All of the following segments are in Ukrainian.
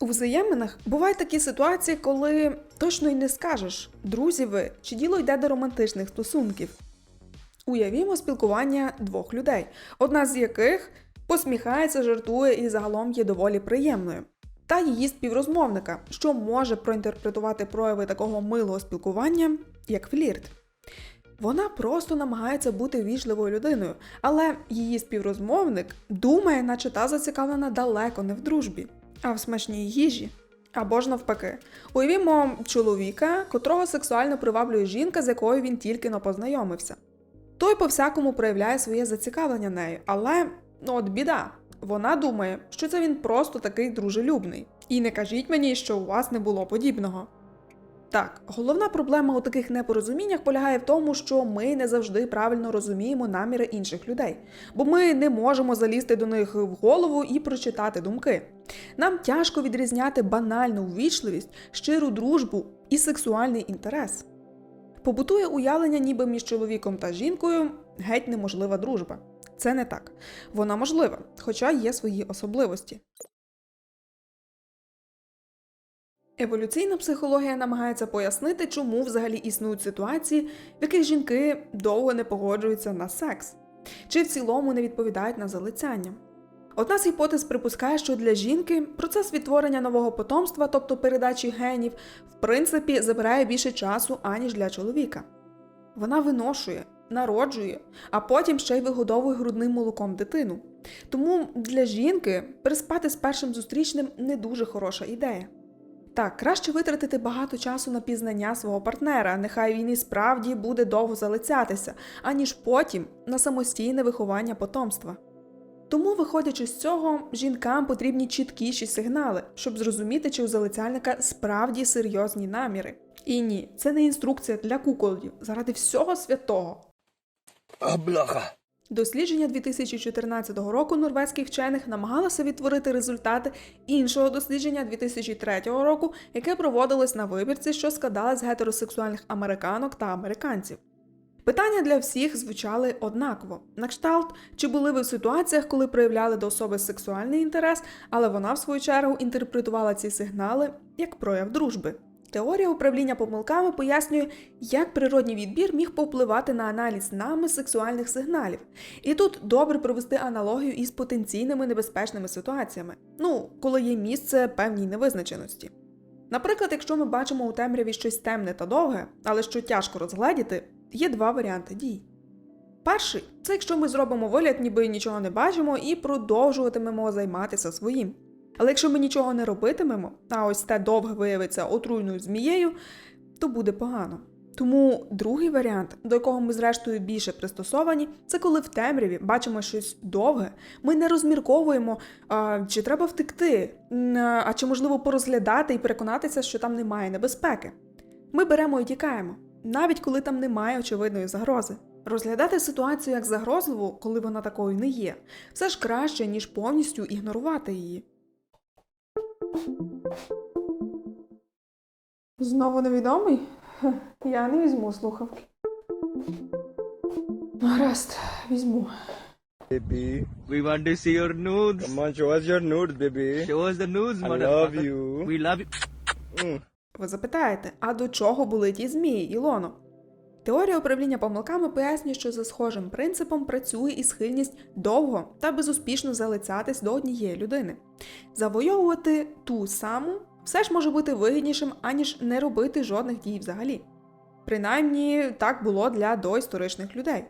У взаєминах бувають такі ситуації, коли точно й не скажеш, друзі ви чи діло йде до романтичних стосунків. Уявімо спілкування двох людей, одна з яких посміхається, жартує і загалом є доволі приємною. Та її співрозмовника, що може проінтерпретувати прояви такого милого спілкування як флірт. Вона просто намагається бути вічливою людиною, але її співрозмовник думає, наче та зацікавлена далеко не в дружбі, а в смачній їжі. Або ж навпаки, уявімо чоловіка, котрого сексуально приваблює жінка, з якою він тільки но познайомився. Той по-всякому проявляє своє зацікавлення нею, але ну от біда. Вона думає, що це він просто такий дружелюбний. І не кажіть мені, що у вас не було подібного. Так, головна проблема у таких непорозуміннях полягає в тому, що ми не завжди правильно розуміємо наміри інших людей, бо ми не можемо залізти до них в голову і прочитати думки. Нам тяжко відрізняти банальну ввічливість, щиру дружбу і сексуальний інтерес. Побутує уявлення, ніби між чоловіком та жінкою геть неможлива дружба. Це не так. Вона можлива, хоча є свої особливості. Еволюційна психологія намагається пояснити, чому взагалі існують ситуації, в яких жінки довго не погоджуються на секс, чи в цілому не відповідають на залицяння. Одна з гіпотез припускає, що для жінки процес відтворення нового потомства, тобто передачі генів, в принципі забирає більше часу, аніж для чоловіка. Вона виношує, народжує, а потім ще й вигодовує грудним молоком дитину. Тому для жінки переспати з першим зустрічним не дуже хороша ідея. Так, краще витратити багато часу на пізнання свого партнера, нехай він і справді буде довго залицятися, аніж потім на самостійне виховання потомства. Тому, виходячи з цього, жінкам потрібні чіткіші сигнали, щоб зрозуміти, чи у залицяльника справді серйозні наміри. І ні, це не інструкція для куколдів заради всього святого. А, бляха. Дослідження 2014 року норвезьких вчених намагалося відтворити результати іншого дослідження 2003 року, яке проводилось на вибірці, що складали з гетеросексуальних американок та американців. Питання для всіх звучали однаково: на кшталт, чи були ви в ситуаціях, коли проявляли до особи сексуальний інтерес, але вона, в свою чергу, інтерпретувала ці сигнали як прояв дружби. Теорія управління помилками пояснює, як природній відбір міг повпливати на аналіз нами сексуальних сигналів. І тут добре провести аналогію із потенційними небезпечними ситуаціями, ну, коли є місце певній невизначеності. Наприклад, якщо ми бачимо у темряві щось темне та довге, але що тяжко розгледіти, є два варіанти дій. Перший це якщо ми зробимо вигляд, ніби нічого не бачимо, і продовжуватимемо займатися своїм. Але якщо ми нічого не робитимемо, а ось те довге виявиться отруйною змією, то буде погано. Тому другий варіант, до якого ми зрештою більше пристосовані, це коли в темряві бачимо щось довге, ми не розмірковуємо, а, чи треба втекти, а чи можливо порозглядати і переконатися, що там немає небезпеки. Ми беремо і тікаємо, навіть коли там немає очевидної загрози. Розглядати ситуацію як загрозливу, коли вона такою не є, все ж краще, ніж повністю ігнорувати її. Знову невідомий? Я не візьму слухавки. Гаразд, візьму. Baby. We want to see your nudes. Come on, show us your nudes, baby. Show us the nudes, I love you. We love you. Mm. Ви запитаєте, а до чого були ті змії, Ілоно? Теорія управління помилками пояснює, що за схожим принципом працює і схильність довго та безуспішно залицятись до однієї людини. Завойовувати ту саму все ж може бути вигіднішим, аніж не робити жодних дій взагалі. Принаймні, так було для доісторичних людей.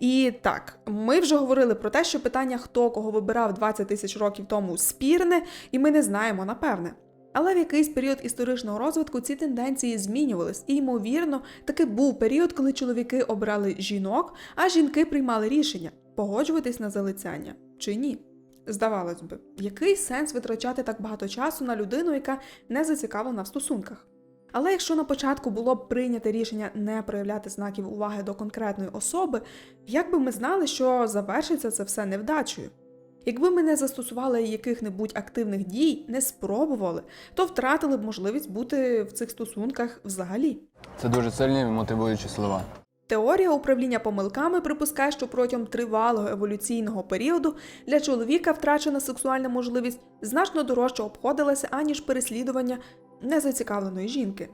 І так, ми вже говорили про те, що питання, хто кого вибирав 20 тисяч років тому, спірне, і ми не знаємо напевне. Але в якийсь період історичного розвитку ці тенденції змінювались, і ймовірно, таки був період, коли чоловіки обрали жінок, а жінки приймали рішення погоджуватись на залицяння чи ні. Здавалось би, який сенс витрачати так багато часу на людину, яка не зацікавлена в стосунках? Але якщо на початку було б прийняте рішення не проявляти знаків уваги до конкретної особи, як би ми знали, що завершиться це все невдачею? Якби ми не застосували яких-небудь активних дій, не спробували, то втратили б можливість бути в цих стосунках взагалі. Це дуже сильні мотивуючі слова. Теорія управління помилками припускає, що протягом тривалого еволюційного періоду для чоловіка втрачена сексуальна можливість значно дорожче обходилася, аніж переслідування незацікавленої жінки.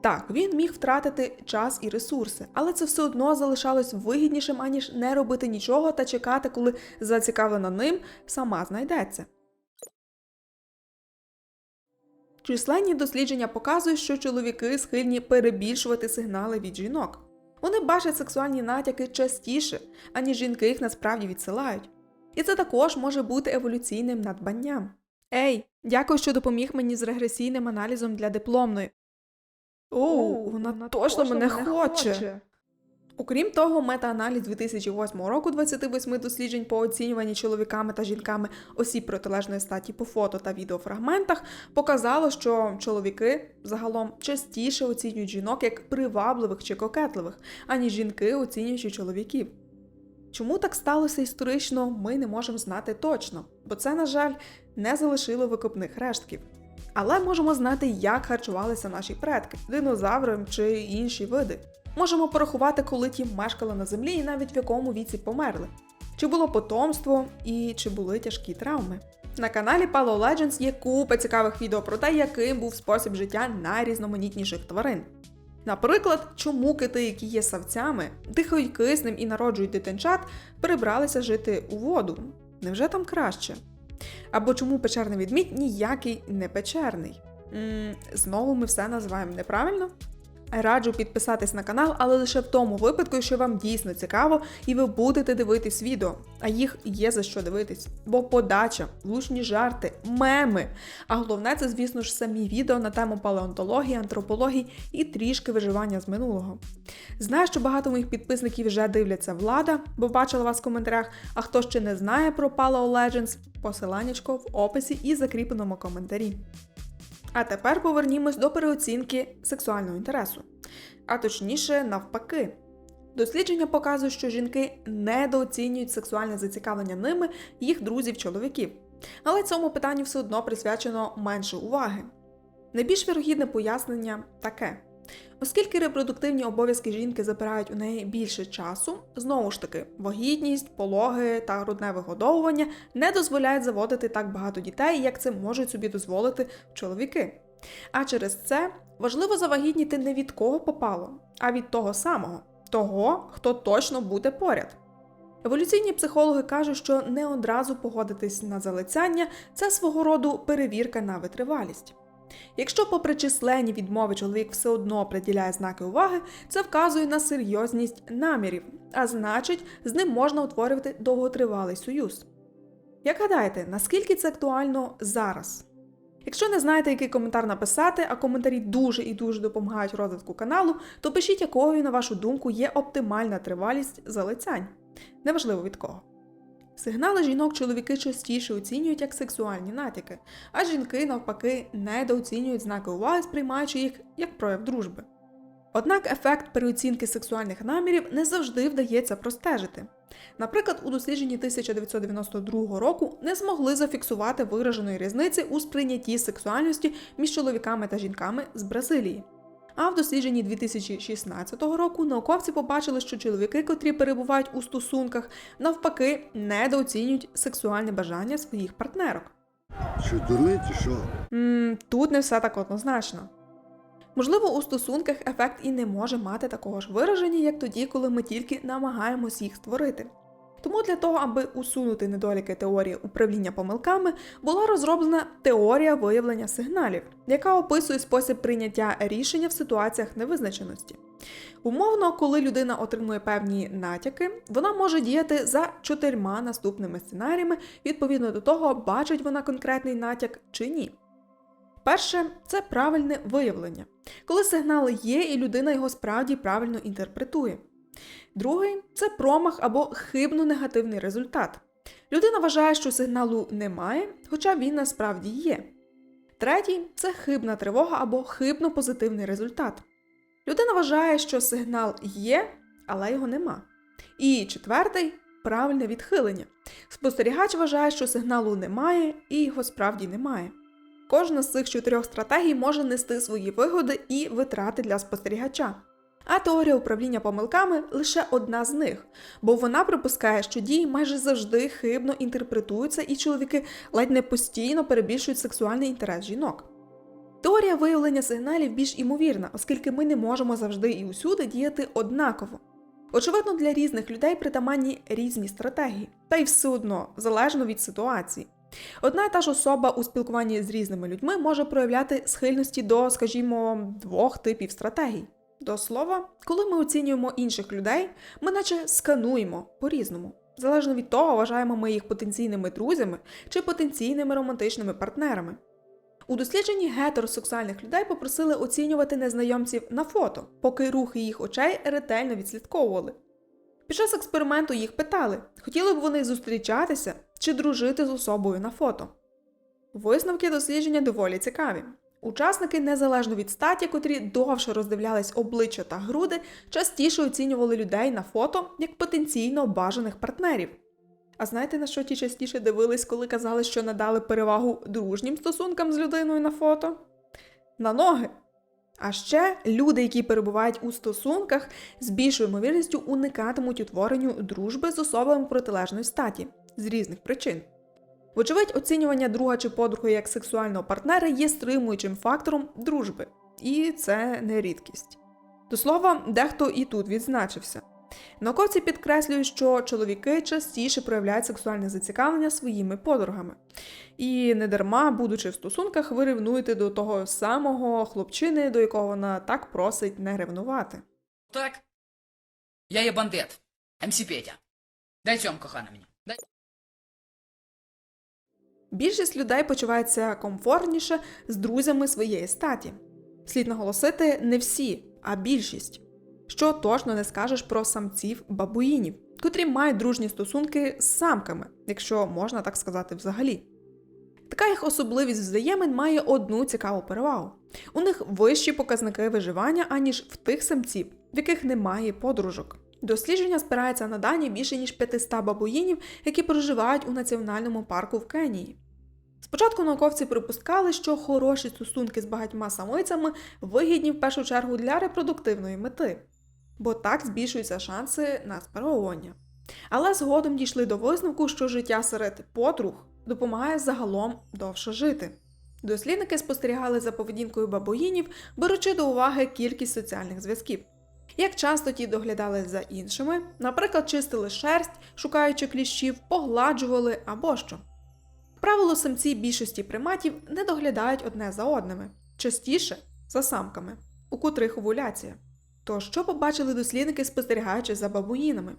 Так, він міг втратити час і ресурси, але це все одно залишалось вигіднішим, аніж не робити нічого та чекати, коли зацікавлена ним сама знайдеться. Численні дослідження показують, що чоловіки схильні перебільшувати сигнали від жінок. Вони бачать сексуальні натяки частіше, аніж жінки їх насправді відсилають. І це також може бути еволюційним надбанням. Ей, дякую, що допоміг мені з регресійним аналізом для дипломної. Оу, вона, точно, мене, хоче. Окрім того, мета-аналіз 2008 року 28 досліджень по оцінюванні чоловіками та жінками осіб протилежної статі по фото та відеофрагментах показало, що чоловіки загалом частіше оцінюють жінок як привабливих чи кокетливих, аніж жінки оцінюючи чоловіків. Чому так сталося історично, ми не можемо знати точно, бо це, на жаль, не залишило викопних рештків. Але можемо знати, як харчувалися наші предки, динозаври чи інші види. Можемо порахувати, коли ті мешкали на землі і навіть в якому віці померли. Чи було потомство і чи були тяжкі травми. На каналі Palo Legends є купа цікавих відео про те, яким був спосіб життя найрізноманітніших тварин. Наприклад, чому кити, які є савцями, дихають киснем і народжують дитинчат, перебралися жити у воду. Невже там краще? Або чому печерний відмідь ніякий не печерний? знову ми все називаємо неправильно? Раджу підписатись на канал, але лише в тому випадку, якщо вам дійсно цікаво і ви будете дивитись відео, а їх є за що дивитись. Бо подача, влучні жарти, меми. А головне, це, звісно ж, самі відео на тему палеонтології, антропології і трішки виживання з минулого. Знаю, що багато моїх підписників вже дивляться влада, бо бачила вас в коментарях. А хто ще не знає про Paleo Legends, посиланнячко в описі і закріпленому коментарі. А тепер повернімось до переоцінки сексуального інтересу. А точніше, навпаки. Дослідження показують, що жінки недооцінюють сексуальне зацікавлення ними їх друзів-чоловіків. Але цьому питанню все одно присвячено менше уваги. Найбільш вірогідне пояснення таке: оскільки репродуктивні обов'язки жінки забирають у неї більше часу, знову ж таки, вагітність, пологи та грудне вигодовування не дозволяють заводити так багато дітей, як це можуть собі дозволити чоловіки. А через це важливо завагітніти не від кого попало, а від того самого, того, хто точно буде поряд. Еволюційні психологи кажуть, що не одразу погодитись на залицяння це свого роду перевірка на витривалість. Якщо, попри численні відмови, чоловік все одно приділяє знаки уваги, це вказує на серйозність намірів, а значить, з ним можна утворювати довготривалий союз. Як гадаєте, наскільки це актуально зараз? Якщо не знаєте, який коментар написати, а коментарі дуже і дуже допомагають розвитку каналу, то пишіть, якою, на вашу думку, є оптимальна тривалість залицянь. Неважливо від кого. Сигнали жінок чоловіки частіше оцінюють як сексуальні натяки, а жінки, навпаки, недооцінюють знаки уваги, сприймаючи їх як прояв дружби. Однак ефект переоцінки сексуальних намірів не завжди вдається простежити. Наприклад, у дослідженні 1992 року не змогли зафіксувати вираженої різниці у сприйнятті сексуальності між чоловіками та жінками з Бразилії. А в дослідженні 2016 року науковці побачили, що чоловіки, котрі перебувають у стосунках, навпаки, недооцінюють сексуальне бажання своїх партнерок. Що, дурний чи що? м тут не все так однозначно. Можливо, у стосунках ефект і не може мати такого ж вираження, як тоді, коли ми тільки намагаємось їх створити. Тому для того, аби усунути недоліки теорії управління помилками, була розроблена теорія виявлення сигналів, яка описує спосіб прийняття рішення в ситуаціях невизначеності. Умовно, коли людина отримує певні натяки, вона може діяти за чотирма наступними сценаріями відповідно до того, бачить вона конкретний натяк чи ні. Перше це правильне виявлення, коли сигнали є, і людина його справді правильно інтерпретує. Другий це промах або хибно-негативний результат. Людина вважає, що сигналу немає, хоча він насправді є. Третій це хибна тривога або хибно-позитивний результат. Людина вважає, що сигнал є, але його нема. І четвертий правильне відхилення. Спостерігач вважає, що сигналу немає, і його справді немає. Кожна з цих чотирьох стратегій може нести свої вигоди і витрати для спостерігача. А теорія управління помилками лише одна з них, бо вона припускає, що дії майже завжди хибно інтерпретуються, і чоловіки ледь не постійно перебільшують сексуальний інтерес жінок. Теорія виявлення сигналів більш імовірна, оскільки ми не можемо завжди і усюди діяти однаково. Очевидно, для різних людей притаманні різні стратегії, та й все одно залежно від ситуації. Одна і та ж особа у спілкуванні з різними людьми може проявляти схильності до, скажімо, двох типів стратегій. До слова, коли ми оцінюємо інших людей, ми наче скануємо по-різному. Залежно від того, вважаємо ми їх потенційними друзями чи потенційними романтичними партнерами. У дослідженні гетеросексуальних людей попросили оцінювати незнайомців на фото, поки рухи їх очей ретельно відслідковували. Під час експерименту їх питали, хотіли б вони зустрічатися чи дружити з особою на фото. Висновки дослідження доволі цікаві. Учасники, незалежно від статі, котрі довше роздивлялись обличчя та груди, частіше оцінювали людей на фото як потенційно бажаних партнерів. А знаєте, на що ті частіше дивились, коли казали, що надали перевагу дружнім стосункам з людиною на фото? На ноги. А ще люди, які перебувають у стосунках, з більшою ймовірністю уникатимуть утворенню дружби з особами протилежної статі з різних причин. Вочевидь, оцінювання друга чи подруги як сексуального партнера є стримуючим фактором дружби, і це не рідкість. До слова, дехто і тут відзначився. Науковці підкреслюють, що чоловіки частіше проявляють сексуальне зацікавлення своїми подругами. І недарма, будучи в стосунках, ви ревнуєте до того самого хлопчини, до якого вона так просить не ревнувати. Так. Я є бандит. МС Петя. Дай цьому, кохана мені. Дай. Більшість людей почувається комфортніше з друзями своєї статі. Слід наголосити не всі, а більшість. Що точно не скажеш про самців бабуїнів, котрі мають дружні стосунки з самками, якщо можна так сказати взагалі. Така їх особливість взаємин має одну цікаву перевагу: у них вищі показники виживання, аніж в тих самців, в яких немає подружок. Дослідження спирається на дані більше ніж 500 бабуїнів, які проживають у національному парку в Кенії. Спочатку науковці припускали, що хороші стосунки з багатьма самицями вигідні в першу чергу для репродуктивної мети, бо так збільшуються шанси на спаровування. Але згодом дійшли до висновку, що життя серед подруг допомагає загалом довше жити. Дослідники спостерігали за поведінкою бабуїнів, беручи до уваги кількість соціальних зв'язків. Як часто ті доглядали за іншими, наприклад, чистили шерсть, шукаючи кліщів, погладжували або що. Правило, самці більшості приматів не доглядають одне за одними, частіше за самками, у котрих овуляція. То що побачили дослідники, спостерігаючи за бабуїнами?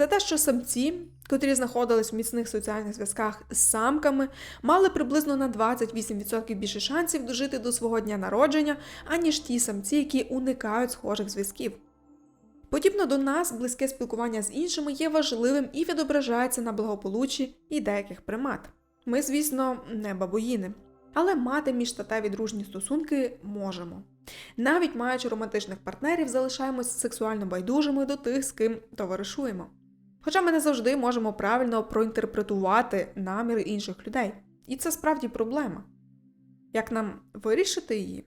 Це те, що самці, котрі знаходились в міцних соціальних зв'язках з самками, мали приблизно на 28% більше шансів дожити до свого дня народження, аніж ті самці, які уникають схожих зв'язків. Подібно до нас, близьке спілкування з іншими є важливим і відображається на благополуччі і деяких примат. Ми, звісно, не бабуїни, але мати міжстатеві дружні стосунки можемо. Навіть маючи романтичних партнерів, залишаємось сексуально байдужими до тих, з ким товаришуємо. Хоча ми не завжди можемо правильно проінтерпретувати наміри інших людей, і це справді проблема. Як нам вирішити її?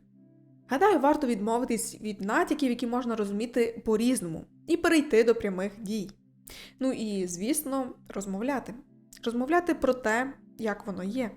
Гадаю, варто відмовитись від натяків, які можна розуміти по-різному, і перейти до прямих дій. Ну і, звісно, розмовляти. Розмовляти про те, як воно є.